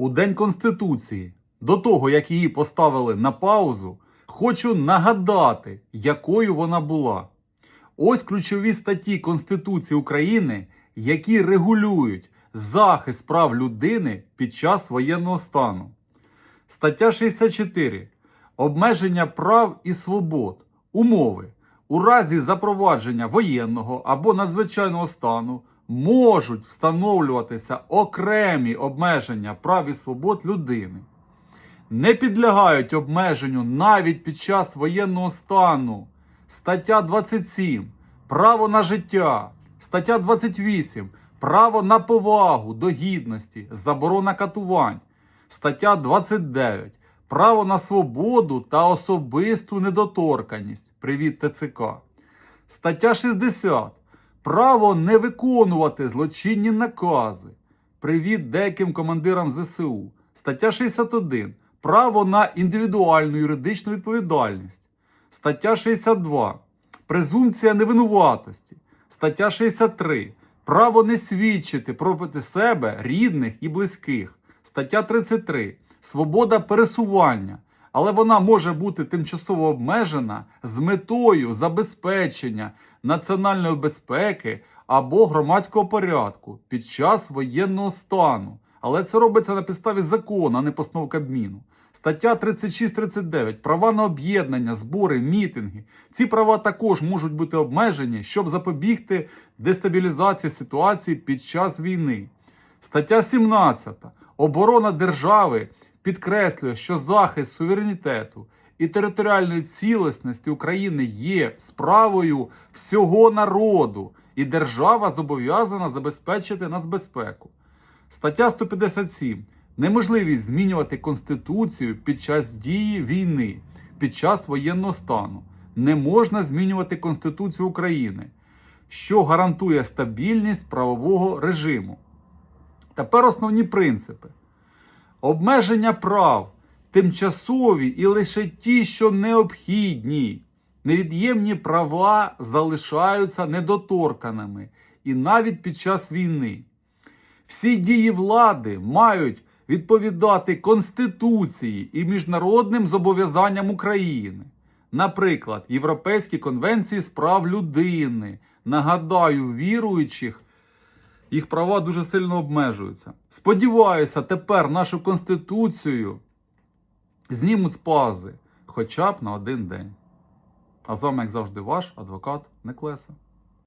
У День Конституції, до того як її поставили на паузу, хочу нагадати, якою вона була. Ось ключові статті Конституції України, які регулюють захист прав людини під час воєнного стану. Стаття 64. Обмеження прав і свобод. Умови. У разі запровадження воєнного або надзвичайного стану можуть встановлюватися окремі обмеження прав і свобод людини. Не підлягають обмеженню навіть під час воєнного стану. Стаття 27. Право на життя. Стаття 28. Право на повагу до гідності. Заборона катувань. Стаття 29. Право на свободу та особисту недоторканність. Привіт ТЦК. Стаття 60. Право не виконувати злочинні накази. Привіт деяким командирам ЗСУ. Стаття 61. Право на індивідуальну юридичну відповідальність. Стаття 62. Презумпція невинуватості. Стаття 63. Право не свідчити проти себе, рідних і близьких. Стаття 33. Свобода пересування. Але вона може бути тимчасово обмежена з метою забезпечення національної безпеки або громадського порядку під час воєнного стану. Але це робиться на підставі закону, а не постанов Кабміну. Стаття 36-39. Права на об'єднання, збори, мітинги. Ці права також можуть бути обмежені, щоб запобігти дестабілізації ситуації під час війни. Стаття 17. Оборона держави підкреслює, що захист суверенітету і територіальної цілісності України є справою всього народу, і держава зобов'язана забезпечити нацбезпеку. Стаття 157. Неможливість змінювати Конституцію під час дії війни, під час воєнного стану. Не можна змінювати Конституцію України, що гарантує стабільність правового режиму. Тепер основні принципи. Обмеження прав тимчасові і лише ті, що необхідні. Невід'ємні права залишаються недоторканими і навіть під час війни. Всі дії влади мають відповідати Конституції і міжнародним зобов'язанням України. Наприклад, Європейські конвенції з прав людини. Нагадаю, віруючих їх права дуже сильно обмежуються. Сподіваюся, тепер нашу Конституцію знімуть з пази хоча б на один день. А з вами, як завжди, ваш адвокат Неклеса.